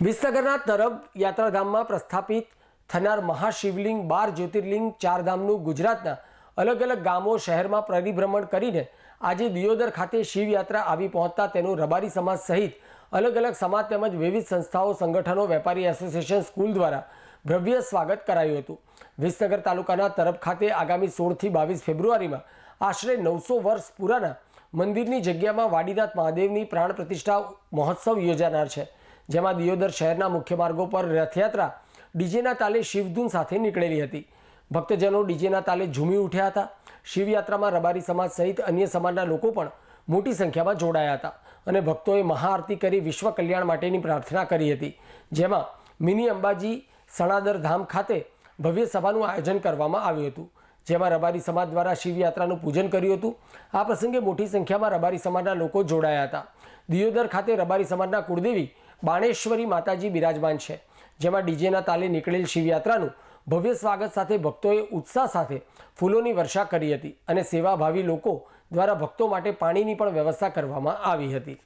વિસનગરના તરબ યાત્રાધામમાં પ્રસ્થાપિત થનાર મહાશિવલિંગ બાર જ્યોતિર્લિંગ ચારધામનું ગુજરાતના અલગ અલગ ગામો શહેરમાં પરિભ્રમણ કરીને આજે દિયોદર ખાતે શિવયાત્રા આવી પહોંચતા તેનું રબારી સમાજ સહિત અલગ અલગ સમાજ તેમજ વિવિધ સંસ્થાઓ, સંગઠનો, વેપારી એસોસિએશન, સ્કૂલ દ્વારા ભવ્ય સ્વાગત કરાયું હતું. વિસનગર તાલુકાના તરબ ખાતે આગામી સોળથી બાવીસ ફેબ્રુઆરીમાં આશરે નવસો વર્ષ પુરાના મંદિરની જગ્યામાં વાડીનાથ મહાદેવની પ્રાણ પ્રતિષ્ઠા મહોત્સવ યોજાનાર છે. જેમાં દિયોદર શહેરના મુખ્ય માર્ગો પર રથયાત્રા ડીજેના તાલે શિવધૂન સાથે નીકળેલી હતી. ભક્તજનો ડીજેના તાલે ઝૂમી ઉઠ્યા હતા. શિવયાત્રામાં રબારી સમાજ સહિત અન્ય સમાજના લોકો પણ મોટી સંખ્યામાં જોડાયા હતા અને ભક્તોએ મહાઆરતી કરી વિશ્વ કલ્યાણ માટેની પ્રાર્થના કરી હતી. જેમાં મિની અંબાજી સણાદર ધામ ખાતે ભવ્ય સભાનું આયોજન કરવામાં આવ્યું હતું. જેમાં રબારી સમાજ દ્વારા શિવયાત્રાનું પૂજન કર્યું હતું. આ પ્રસંગે મોટી સંખ્યામાં રબારી સમાજના લોકો જોડાયા હતા. દિયોદર ખાતે રબારી સમાજના કુળદેવી બાણેશ્વરી માતાજી બિરાજમાન છે, જેમાં ડીજેના તાલે નીકળેલ શિવયાત્રાનું ભવ્ય સ્વાગત સાથે ભક્તોએ ઉત્સાહ સાથે ફૂલોની વર્ષા કરી હતી અને સેવાભાવી લોકો દ્વારા ભક્તો માટે પાણીની પણ વ્યવસ્થા કરવામાં આવી હતી.